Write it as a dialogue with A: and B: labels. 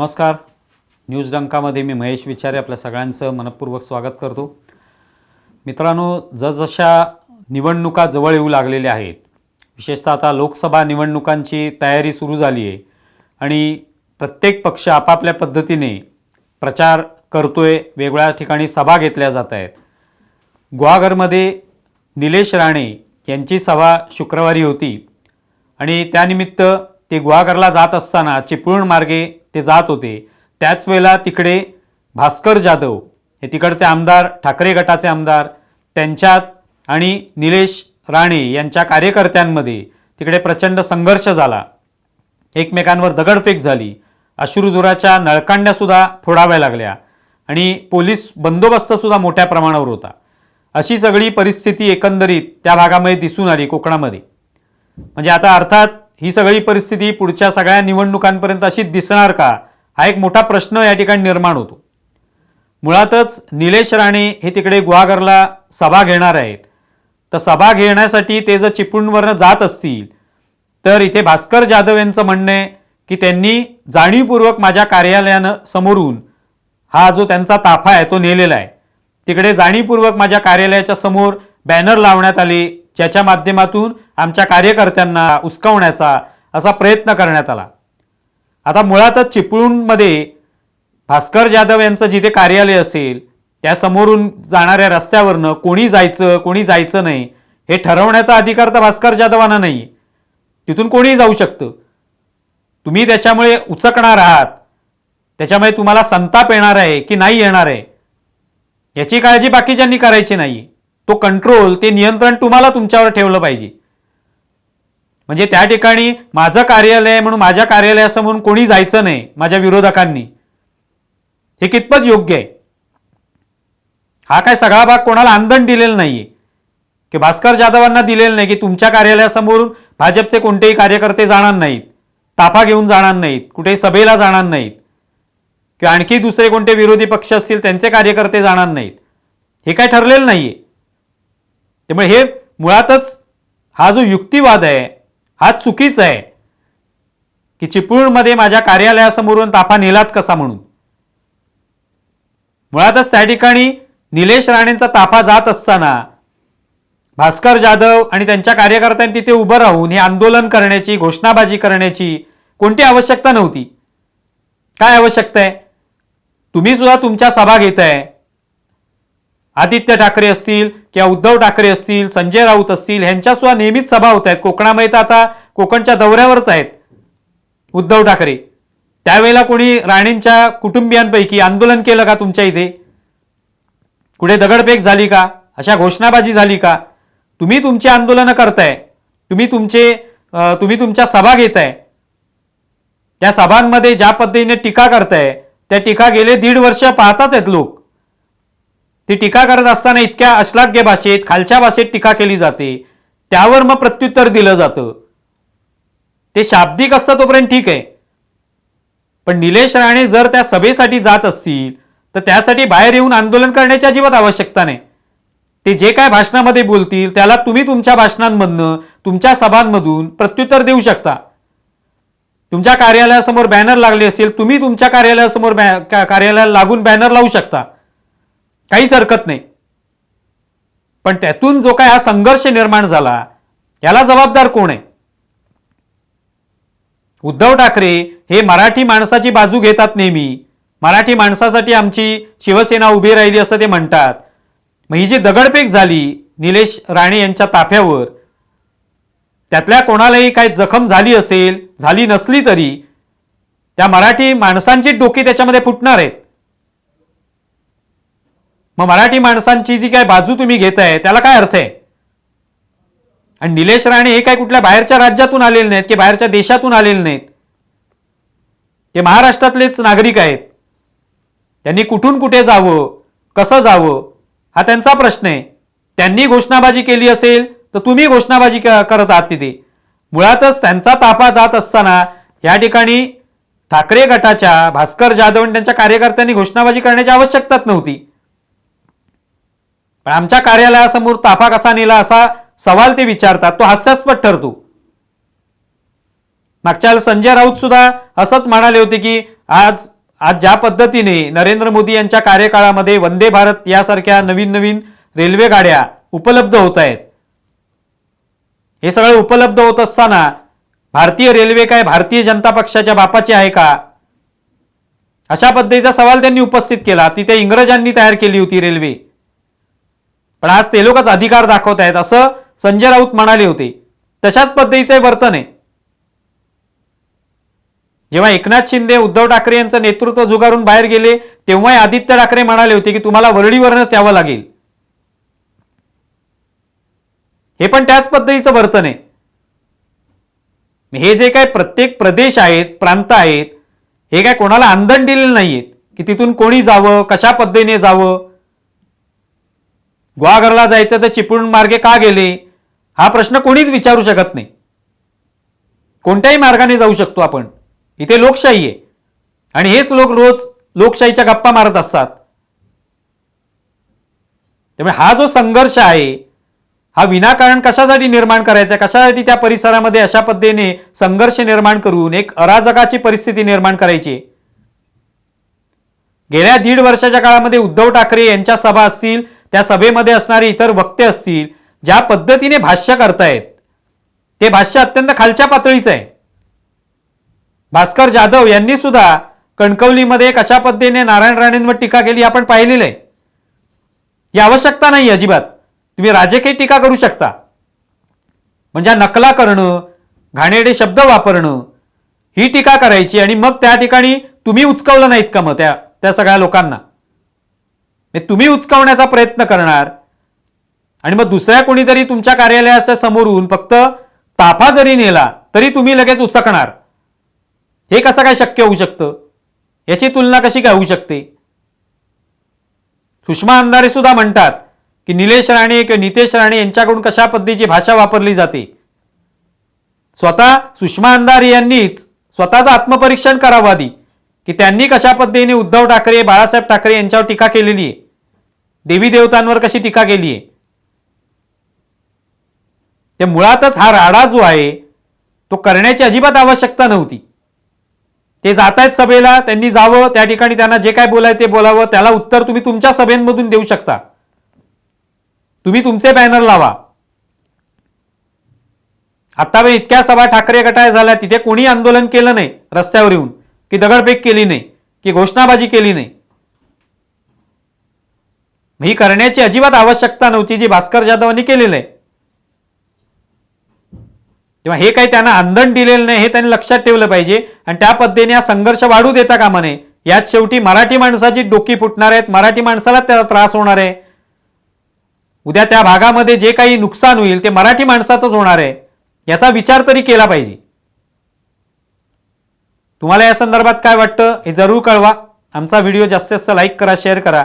A: नमस्कार. न्यूज डंकामध्ये मी महेश विचारे आपल्या सगळ्यांचं मनपूर्वक स्वागत करतो. मित्रांनो जसजशा निवडणुका जवळ येऊ लागलेल्या आहेत विशेषतः आता लोकसभा निवडणुकांची तयारी सुरू झाली आहे आणि प्रत्येक पक्ष आपापल्या पद्धतीने प्रचार करतोय वेगवेगळ्या ठिकाणी सभा घेतल्या जात आहेत. गुहागरमध्ये निलेश राणे यांची सभा शुक्रवारी होती आणि त्यानिमित्त ते गुहागरला जात असताना चिपळूण मार्गे ते जात होते. त्याच वेळेला तिकडे भास्कर जाधव हे तिकडचे आमदार ठाकरे गटाचे आमदार त्यांच्यात आणि निलेश राणे यांच्या कार्यकर्त्यांमध्ये तिकडे प्रचंड संघर्ष झाला. एकमेकांवर दगडफेक झाली. अश्रुधुराच्या नळकांड्यासुद्धा फोडाव्या लागल्या आणि पोलीस बंदोबस्तसुद्धा मोठ्या प्रमाणावर होता. अशी सगळी परिस्थिती एकंदरीत त्या भागामध्ये दिसून आली कोकणामध्ये. म्हणजे आता अर्थात ही सगळी परिस्थिती पुढच्या सगळ्या निवडणुकांपर्यंत अशीच दिसणार का? हा एक मोठा प्रश्न या ठिकाणी निर्माण होतो. मुळातच निलेश राणे हे तिकडे गुहागरला सभा घेणार आहेत. तर सभा घेण्यासाठी ते जर चिपळूणवरनं जात असतील तर इथे भास्कर जाधव यांचं म्हणणं आहे की त्यांनी जाणीवपूर्वक माझ्या कार्यालयानं समोरून हा जो त्यांचा ताफा आहे तो नेलेला आहे. तिकडे जाणीवपूर्वक माझ्या कार्यालयाच्या समोर बॅनर लावण्यात आले ज्याच्या माध्यमातून आमच्या कार्यकर्त्यांना उस्कवण्याचा असा प्रयत्न करण्यात आला. आता मुळातच चिपळूणमध्ये भास्कर जाधव यांचं जिथे कार्यालय असेल त्या समोरून जाणाऱ्या रस्त्यावरनं कोणी जायचं कोणी जायचं नाही हे ठरवण्याचा अधिकार तर भास्कर जाधवांना नाही. तिथून कोणीही जाऊ शकतं. तुम्ही त्याच्यामुळे उचकणार आहात. त्याच्यामुळे तुम्हाला संताप येणार आहे की नाही येणार आहे? याची काळजी बाकीच्यांनी करायची नाही. तो कंट्रोल ते नियंत्रण तुम्हाला तुमच्यावर ठेवलं पाहिजे. म्हणजे त्या ठिकाणी माझं कार्यालय म्हणून माझ्या कार्यालयासमोर कोणी जायचं नाही माझ्या विरोधकांनी. हे कितपत योग्य आहे? हा काय सगळा भाग कोणाला आंदण दिलेला नाहीये? की भास्कर जाधवांना दिलेलं नाही की तुमच्या कार्यालयासमोर भाजपचे कोणतेही कार्यकर्ते जाणार नाहीत ताफा घेऊन जाणार नाहीत कुठेही सभेला जाणार नाहीत किंवा आणखी दुसरे कोणते विरोधी पक्ष असतील त्यांचे कार्यकर्ते जाणार नाहीत. हे काय ठरलेलं नाहीये? त्यामुळे हे मुळातच हा जो युक्तिवाद आहे हा चुकीचा आहे. की चिपळूणमध्ये माझ्या कार्यालयासमोरून ताफा नेलाच कसा म्हणून? मुळातच त्या ठिकाणी निलेश राणेंचा ताफा जात असताना भास्कर जाधव आणि त्यांच्या कार्यकर्त्यांनी तिथे उभं राहून हे आंदोलन करण्याची घोषणाबाजी करण्याची कोणती आवश्यकता नव्हती? काय आवश्यकता आहे? तुम्ही सुद्धा तुमच्या सभा घेताय. आदित्य ठाकरे असतील किंवा उद्धव ठाकरे असतील संजय राऊत असतील ह्यांच्यासुद्धा नेहमीच सभा होत आहेत. कोकणामध्ये तर आता कोकणच्या दौऱ्यावरच आहेत. उद्धव ठाकरे. त्यावेळेला कोणी राणेंच्या कुटुंबियांपैकी आंदोलन केलं का तुमच्या इथे? कुठे दगडफेक झाली का? अशा घोषणाबाजी झाली का? तुम्ही तुमची आंदोलनं करताय. तुम्ही तुमचे तुम्ही तुमच्या सभा घेताय. त्या सभांमध्ये ज्या पद्धतीने टीका करताय त्या टीका गेले दीड वर्ष पाहताच आहेत लोक. ती टीका करत असताना इतक्या अश्लाघ्य भाषेत खालच्या भाषेत टीका केली जाते. त्यावर मग प्रत्युत्तर दिलं जातं. ते शाब्दिक असतं तोपर्यंत ठीक आहे. पण निलेश राणे जर त्या सभेसाठी जात असतील तर त्यासाठी बाहेर येऊन आंदोलन करण्याची अजिबात आवश्यकता नाही. ते जे काय भाषणामध्ये बोलतील त्याला तुम्ही तुमच्या भाषणांमधनं तुमच्या सभांमधून प्रत्युत्तर देऊ शकता. तुमच्या कार्यालयासमोर बॅनर लागले असेल तुम्ही तुमच्या कार्यालयासमोर बॅ- कार्यालयाला लागून बॅनर लावू शकता. काहीच हरकत नाही. पण त्यातून जो काय हा संघर्ष निर्माण झाला याला जबाबदार कोण आहे? उद्धव ठाकरे हे मराठी माणसाची बाजू घेतात नेहमी. मराठी माणसासाठी आमची शिवसेना उभी राहिली असं ते म्हणतात. मग ही जी दगडफेक झाली निलेश राणे यांच्या ताफ्यावर त्यातल्या कोणालाही काही जखम झाली असेल झाली नसली तरी त्या मराठी माणसांची डोकी त्याच्यामध्ये फुटणार आहेत. मग मराठी माणसांची जी काय बाजू तुम्ही घेताय त्याला काय अर्थ आहे? आणि निलेश राणे हे काय कुठल्या बाहेरच्या राज्यातून आलेले नाहीत की बाहेरच्या देशातून आलेले नाहीत? ते महाराष्ट्रातलेच नागरिक आहेत. त्यांनी कुठून कुठे जावं कसं जावं हा त्यांचा प्रश्न आहे. त्यांनी घोषणाबाजी केली असेल तर तुम्ही घोषणाबाजी क- करत आहात तिथे. मुळातच त्यांचा ताफा जात असताना या ठिकाणी ठाकरे गटाच्या भास्कर जाधव आणि त्यांच्या कार्यकर्त्यांनी घोषणाबाजी करण्याची आवश्यकताच नव्हती. पण आमच्या कार्यालयासमोर ताफा कसा नेला असा सवाल ते विचारतात. तो हास्यास्पद ठरतो. मागच्या संजय राऊत सुद्धा असंच म्हणाले होते की आज आज ज्या पद्धतीने नरेंद्र मोदी यांच्या कार्यकाळामध्ये वंदे भारत यासारख्या नवीन नवीन रेल्वे गाड्या उपलब्ध होत आहेत हे सगळं उपलब्ध होत असताना भारतीय रेल्वे काय भारतीय जनता पक्षाच्या बापाची आहे का? अशा पद्धतीचा सवाल त्यांनी उपस्थित केला. ती त्या इंग्रजांनी तयार केली होती रेल्वे. पण आज ते लोकच अधिकार दाखवत आहेत असं संजय राऊत म्हणाले होते. तशाच पद्धतीचे वर्तन आहे. जेव्हा एकनाथ शिंदे उद्धव ठाकरे यांचं नेतृत्व जुगारून बाहेर गेले तेव्हाही आदित्य ठाकरे म्हणाले होते की तुम्हाला वरडीवरनच यावं लागेल. हे पण त्याच पद्धतीचं वर्तन आहे. हे जे काय प्रत्येक प्रदेश आहेत प्रांत आहेत हे काय कोणाला आंदण दिलेलं नाहीयेत की तिथून कोणी जावं कशा पद्धतीने जावं गुहागरला जायचं तर चिपळूण मार्गे का गेले? हा प्रश्न कोणीच विचारू शकत नाही. कोणत्याही मार्गाने जाऊ शकतो आपण. इथे लोकशाही आहे. आणि हेच लोक रोज लोकशाहीच्या गप्पा मारत असतात. त्यामुळे हा जो संघर्ष आहे हा विनाकारण कशासाठी निर्माण करायचा कशासाठी त्या परिसरामध्ये अशा पद्धतीने संघर्ष निर्माण करून एक अराजकाची परिस्थिती निर्माण करायची? गेल्या दीड वर्षाच्या काळामध्ये उद्धव ठाकरे यांच्या सभा असतील त्या सभेमध्ये असणारे इतर वक्ते असतील ज्या पद्धतीने भाष्य करतायत ते भाष्य अत्यंत खालच्या पातळीचं आहे. भास्कर जाधव यांनी सुद्धा कणकवलीमध्ये कशा पद्धतीने नारायण राणेंवर टीका केली आपण पाहिलेलं आहे. ही आवश्यकता नाही अजिबात. तुम्ही राजकीय टीका करू शकता. म्हणजे नकला करणं घाणेडे शब्द वापरणं ही टीका करायची आणि मग त्या ठिकाणी तुम्ही उचकवलं नाहीत का मग त्या त्या सगळ्या लोकांना? तुम्ही उचकावण्याचा प्रयत्न करणार. आणि मग दुसऱ्या कोणीतरी तुमच्या कार्यालयाच्या समोरून फक्त ताफा जरी नेला तरी तुम्ही लगेच उचकणार. हे कसं काय शक्य होऊ शकतं? याची तुलना कशी काय होऊ शकते? सुषमा अंधारे सुद्धा म्हणतात की निलेश राणे किंवा नितेश राणे यांच्याकडून कशा पद्धतीची भाषा वापरली जाते? स्वतः सुषमा अंधारे यांनीच स्वतःचं आत्मपरीक्षण करावं आधी की त्यांनी कशा पद्धतीने उद्धव ठाकरे बाळासाहेब ठाकरे यांच्यावर टीका केलेली आहे. देवी देवतांवर कशी टीका केली आहे ते मुळातच हा राडा जो आहे तो करण्याची अजिबात आवश्यकता नव्हती. ते जात आहेत सभेला त्यांनी जावं त्या ठिकाणी त्यांना जे काय बोलाय ते बोलावं त्याला उत्तर तुम्ही तुमच्या सभेमधून देऊ शकता. तुम्ही तुमचे बॅनर लावा. आता इतक्या सभा ठाकरे गटाय झाल्या तिथे कोणी आंदोलन केलं नाही रस्त्यावर येऊन की दगडफेक केली नाही की घोषणाबाजी केली नाही. ही करण्याची अजिबात आवश्यकता नव्हती जी भास्कर जाधवांनी केलेलं आहे. तेव्हा हे काही त्यांना आंदण दिलेलं नाही हे त्यांनी लक्षात ठेवलं पाहिजे. आणि त्या पद्धतीने हा संघर्ष वाढू देता कामा नये. यात शेवटी मराठी माणसाची डोकी फुटणार आहेत मराठी माणसाला त्याचा त्रास होणार आहे. उद्या त्या भागामध्ये जे काही नुकसान होईल ते मराठी माणसाचंच होणार आहे. याचा विचार तरी केला पाहिजे. तुम्हाला या संदर्भात काय वाटतं हे जरूर कळवा. आमचा व्हिडिओ जास्तीत जास्त लाईक करा शेअर करा.